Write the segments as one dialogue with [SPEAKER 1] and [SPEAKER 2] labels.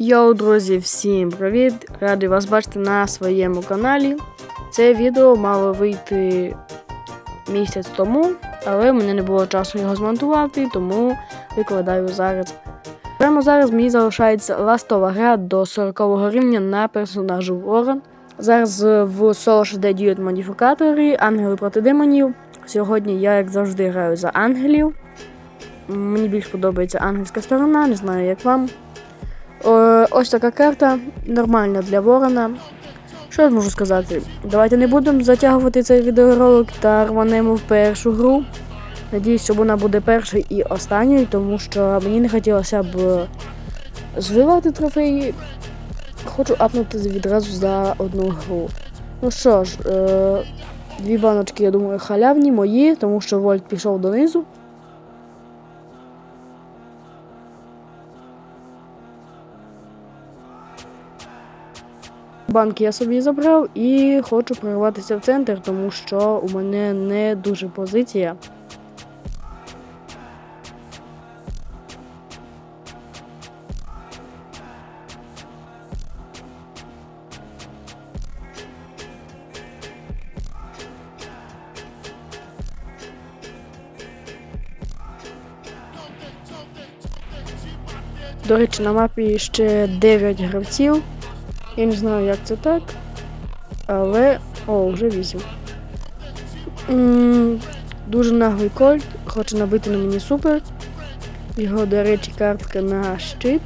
[SPEAKER 1] Йоу, друзі, всім привіт! Радий вас бачити на своєму каналі. Це відео мало вийти місяць тому, але в мене не було часу його змонтувати, тому викладаю зараз. Прямо зараз мені залишається ластова гра до 40 рівня на персонажу Ворон. Зараз в соло HD діють модифікатори, ангели проти демонів. Сьогодні я, як завжди, граю за ангелів. Мені більш подобається ангельська сторона, не знаю, як вам. О, ось така карта, нормальна для ворона. Що я можу сказати? Давайте не будемо затягувати цей відеоролик та рванемо в першу гру. Надіюсь, що вона буде першою і останньою, тому що мені не хотілося б звивати трофеї. Хочу апнути відразу за одну гру. Ну що ж, е, дві баночки, я думаю, халявні мої, тому що Вольт пішов донизу. Банки я собі забрав і хочу прорватися в центр, тому що у мене не дуже позиція. До речі, на мапі ще 9 гравців. Я не знаю, як це так. Але. О, вже 8. м дуже наглий кольт, хоче набити на мені супер. Його, до речі, картка на щит.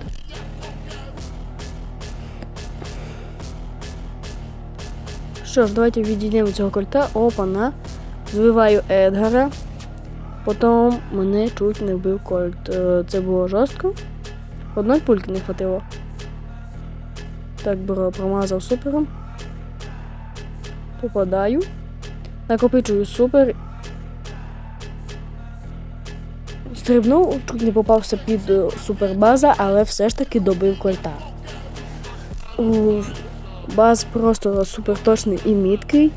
[SPEAKER 1] Що ж, давайте відійдемо цього кольта. Опана. Звиваю Едгара. Потім мене чуть не вбив кольт. Е, Це було жорстко. Одної пульки не хватило. Так, бро, промазав супером. Попадаю. Накопичую супер. Стрибнув, чуть не попався під е, супербаза, але все ж таки добив кольта. Баз просто супер точний і міткий.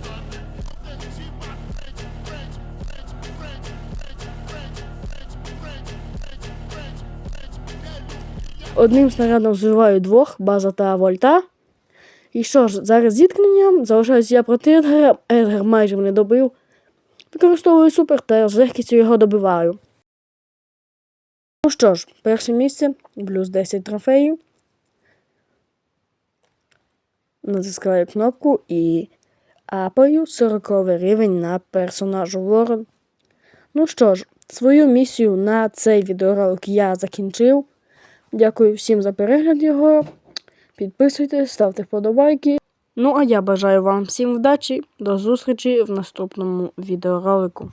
[SPEAKER 1] Одним снарядом збиваю двох, база та вольта. І що ж, зараз зіткнення, залишаюся я проти Едгара, Едгар майже мене добив. Використовую супер та з легкістю його добиваю. Ну що ж, перше місце, плюс 10 трофеїв. Натискаю кнопку і апаю 40 рівень на персонажу Ворон. Ну що ж, свою місію на цей відеоролик я закінчив. Дякую всім за перегляд його. Підписуйтесь, ставте вподобайки. Ну а я бажаю вам всім вдачі. До зустрічі в наступному відеоролику.